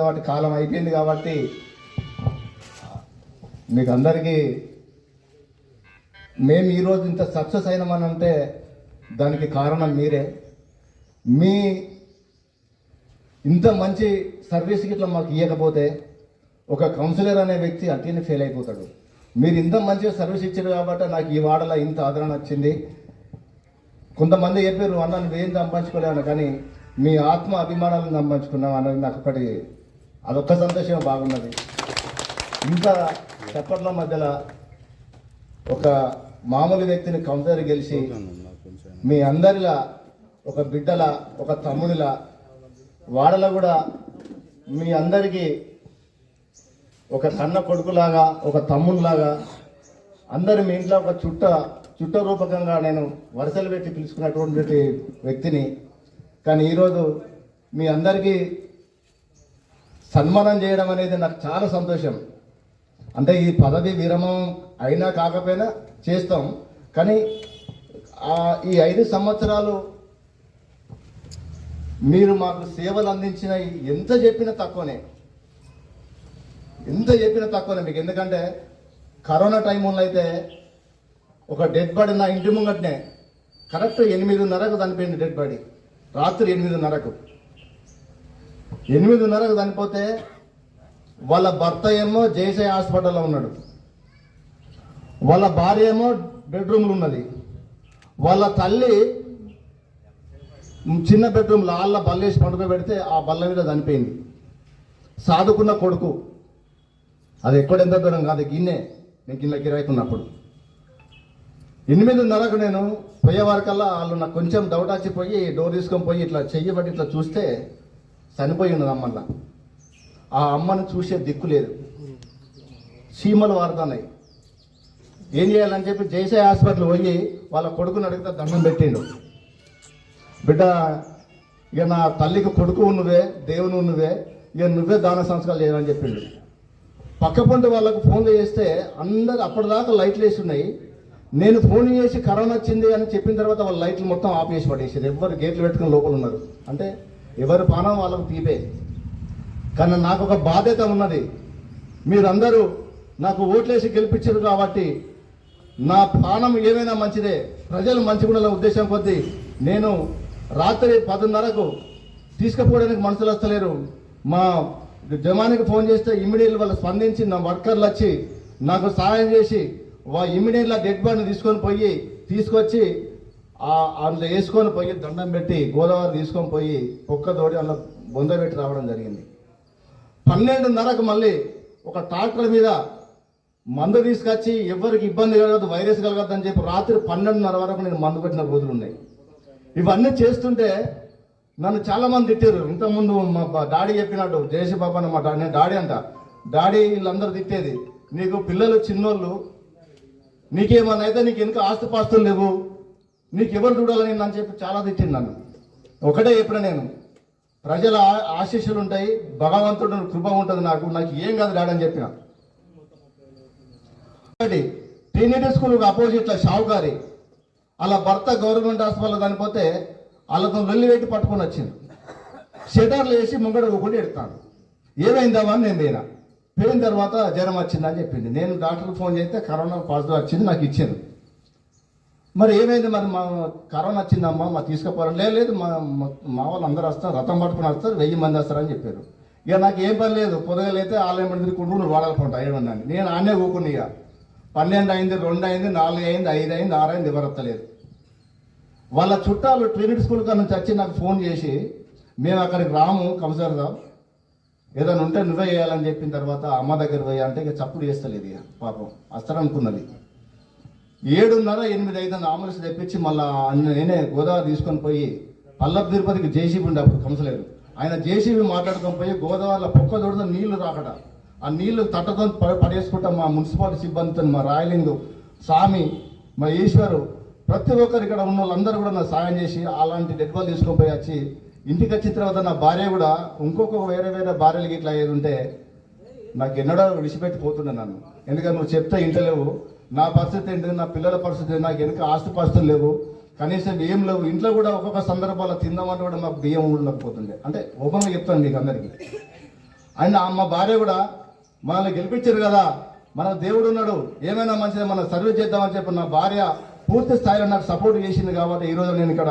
కాబట్టి కాలం అయిపోయింది కాబట్టి మీకు అందరికీ మేము ఈరోజు ఇంత సక్సెస్ అయినామనంటే దానికి కారణం మీరే. మీ ఇంత మంచి సర్వీస్ ఇట్లా మాకు ఇవ్వకపోతే ఒక కౌన్సిలర్ అనే వ్యక్తి అట్లనే ఫెయిల్ అయిపోతాడు. మీరు ఇంత మంచిగా సర్వీస్ ఇచ్చారు కాబట్టి నాకు ఈ వాడలో ఇంత ఆదరణ వచ్చింది. కొంతమంది చెప్పారు అన్న నువ్వేం సంపాదించుకోలేవు కానీ మీ ఆత్మ అభిమానాలను సంపాదించుకున్నావు అన్నది నాకు ఒకటి అదొక్క సంతోషం బాగున్నది. ఇంకా చప్పట్ల మధ్యలో ఒక మామూలు వ్యక్తిని కౌంటర్ గెలిచి మీ అందరిలా ఒక బిడ్డల ఒక తమ్ముడిలా వాడలో కూడా మీ అందరికీ ఒక కన్న కొడుకులాగా ఒక తమ్ముడిలాగా అందరు మీ ఇంట్లో ఒక చుట్ట చుట్ట రూపకంగా నేను వరుసలు పెట్టి పిలుచుకున్నటువంటి వ్యక్తిని. కానీ ఈరోజు మీ అందరికీ సన్మానం చేయడం అనేది నాకు చాలా సంతోషం. అంటే ఈ పదవి విరమం అయినా కాకపోయినా చేస్తాం. కానీ ఈ ఐదు సంవత్సరాలు మీరు మాకు సేవలు అందించిన ఎంత చెప్పినా తక్కువనే. ఎంత చెప్పినా తక్కువనే మీకు. ఎందుకంటే కరోనా టైంలో అయితే ఒక డెడ్ బాడీ నా ఇంటి ముంగట్నే. కరెక్ట్ ఎనిమిదిన్నరకు చనిపోయింది డెడ్ బాడీ రాత్రి ఎనిమిదిన్నరకు. ఎనిమిదిన్నరకు చనిపోతే వాళ్ళ భర్త ఏమో జేసే హాస్పిటల్లో ఉన్నాడు. వాళ్ళ భార్య ఏమో బెడ్రూమ్లు ఉన్నది. వాళ్ళ తల్లి చిన్న బెడ్రూమ్లో వాళ్ళ బల్లేసి పండుగ పెడితే ఆ బల్ల మీద చనిపోయింది. సాదుకున్న కొడుకు. అది ఎక్కడెంత దూరం కాదు గిన్నె. నేను గిన్నె కిరాయికున్నప్పుడు. ఎనిమిదిన్నరకు నేను పోయేవారికల్లా వాళ్ళు నాకు కొంచెం డౌట్ వచ్చిపోయి డోర్ తీసుకొని పోయి ఇట్లా చెయ్యబట్టి ఇట్లా చూస్తే చనిపోయి ఉన్నది అమ్మన్న ఆ అమ్మను చూసే దిక్కు లేదు. చీమలు వారుతున్నాయి. ఏం చేయాలని చెప్పి జైసే హాస్పిటల్ పోయి వాళ్ళ కొడుకుని అడిగితే దండం పెట్టిండు. బిడ్డ ఇక నా తల్లికి కొడుకు నువ్వే దేవుని నువ్వే ఇక నువ్వే దాన సంస్కారాలు చేయాలని చెప్పిండు. పక్క పొంటి వాళ్ళకు ఫోన్ చేస్తే అందరు అప్పటిదాకా లైట్లు వేసి ఉన్నాయి. నేను ఫోన్ చేసి కరోనా వచ్చింది అని చెప్పిన తర్వాత వాళ్ళ లైట్లు మొత్తం ఆపేసి పడేసారు. ఎవరు గేట్లు పెట్టుకుని లోపల ఉన్నారు. అంటే ఎవరి పానం వాళ్ళకు తీపే. కానీ నాకు ఒక బాధ్యత ఉన్నది. మీరందరూ నాకు ఓట్లేసి గెలిపించారు కాబట్టి నా ప్రాణం ఏమైనా మంచిదే ప్రజలు మంచిగా ఉద్దేశం కొద్దీ నేను రాత్రి పదిన్నరకు తీసుకుపోవడానికి మనుషులు వస్తలేరు. మా జమానికి ఫోన్ చేస్తే ఇమ్మీడియట్ వాళ్ళు స్పందించి నా వర్కర్లు వచ్చి నాకు సహాయం చేసి వా ఇమ్మీడియట్గా డెడ్ బాడీని తీసుకొని పోయి తీసుకొచ్చి అందులో వేసుకొని పోయి దండం పెట్టి గోదావరి తీసుకొని పోయి ఒక్క అందులో బొంద పెట్టి రావడం జరిగింది. పన్నెండున్నరకు మళ్ళీ ఒక ట్రాక్టర్ మీద మందు తీసుకొచ్చి ఎవరికి ఇబ్బంది కలగదు వైరస్ కలగదు అని చెప్పి రాత్రి పన్నెండున్నర వరకు నేను మందు పెట్టిన రోజులు ఉన్నాయి. ఇవన్నీ చేస్తుంటే నన్ను చాలా మంది తిట్టారు. ఇంతకుముందు మా బా- డాడీ చెప్పినట్టు జయసి బాబా అని మా నేను డాడీ అంట. డాడీ వీళ్ళందరూ తిట్టేది నీకు పిల్లలు చిన్నోళ్ళు నీకేమన్నా అయితే నీకు ఎందుకు ఆస్తుపాస్తులు లేవు? నీకు ఎవరు చూడాలని నన్ను చెప్పి చాలా తిట్టింది నన్ను. ఒకటే చెప్పిన నేను ప్రజల ఆశీస్సులు ఉంటాయి భగవంతుడు కృప ఉంటుంది నాకు నాకు ఏం కాదు డాడీ చెప్పిన. ఒకటి ట్రినిటీ స్కూల్ అపోజిట్లో షావుకారి అలా భర్త గవర్నమెంట్ హాస్పిటల్ చనిపోతే వాళ్ళతో వెళ్ళి పెట్టి పట్టుకొని వచ్చింది. షెటర్లు వేసి ముంగడ ఒకటి ఎడతాను. ఏమైందామా నేను పోయినా. పోయిన తర్వాత జ్వరం వచ్చిందని చెప్పింది. నేను డాక్టర్కి ఫోన్ చేస్తే కరోనా పాజిటివ్ వచ్చింది నాకు ఇచ్చింది. మరి ఏమైంది మరి మా కరోనా వచ్చిందమ్మా మా తీసుకుపోవడం లేదు లేదు మా మా- వాళ్ళు అందరూ వస్తారు రథం పట్టుకుని వస్తారు వెయ్యి మంది వస్తారని చెప్పారు. ఇక నాకు ఏం పని లేదు పొదగలైతే ఆలయం మంది తిరుగుకుంటూ నువ్వు వాడాలి పంట ఏమన్నాను నేను ఆనే ఊకుని ఇక. పన్నెండు అయింది రెండు అయింది నాలుగు అయింది ఐదు అయింది ఆరు అయింది ఎవరత్తలేదు. వాళ్ళ చుట్టాలు ట్రినిటీ స్కూల్ కాడ నుంచి వచ్చి నాకు ఫోన్ చేసి మేము అక్కడికి రాము కంసర్దా ఏదైనా ఉంటే నువ్వే చేయాలని చెప్పిన తర్వాత అమ్మ దగ్గర పోయి అంటే ఇక చప్పుడు చేస్తలేదు ఇక పాపం. వస్తారనుకున్నది ఏడున్నర ఎనిమిది ఐదు ఆంబులెన్స్ తెప్పించి మళ్ళా నేనే గోదావరి తీసుకొని పోయి పల్లపు తిరుపతికి జేసీబీ ఉండే అప్పుడు కంసలేరు ఆయన జేసీబీ మాట్లాడుకొని పోయి గోదావరిలో పొక్క దొడత నీళ్ళు రాకట. ఆ నీళ్ళు తట్టతో ప- పడేసుకుంటా మా మున్సిపాలిటీ సిబ్బందితో మా రాయలింగు స్వామి మా ఈశ్వరు ప్రతి ఒక్కరు ఇక్కడ ఉన్న వాళ్ళందరూ కూడా నాకు సాయం చేసి అలాంటి డెడ్ బాల్ తీసుకొని పోయి వచ్చి ఇంటికి వచ్చిన తర్వాత నా భార్య కూడా ఇంకొక వేరే వేరే భార్యలకి ఇట్లా ఏది ఉంటే నాకు ఎన్నడో విడిచిపెట్టి పోతుండే నన్ను. ఎందుకంటే నువ్వు చెప్తే ఇంటలేవు నా పరిస్థితి ఏంటి? నా పిల్లల పరిస్థితి నాకు వెనుక ఆస్తి పరిస్థితులు లేవు. కనీసం ఏం లేవు. ఇంట్లో కూడా ఒక్కొక్క సందర్భాల్లో తిందామంటే కూడా మాకు బియ్యం ఉండకపోతుండే. అంటే ఓపెన్గా చెప్తాను మీకు అందరికీ. అండ్ మా భార్య కూడా మనల్ని గెలిపించారు కదా. మన దేవుడు ఉన్నాడు. ఏమైనా మంచిది మనం సర్వీస్ చేద్దామని చెప్పి నా భార్య పూర్తి స్థాయిలో నాకు సపోర్ట్ చేసింది కాబట్టి ఈ రోజు నేను ఇక్కడ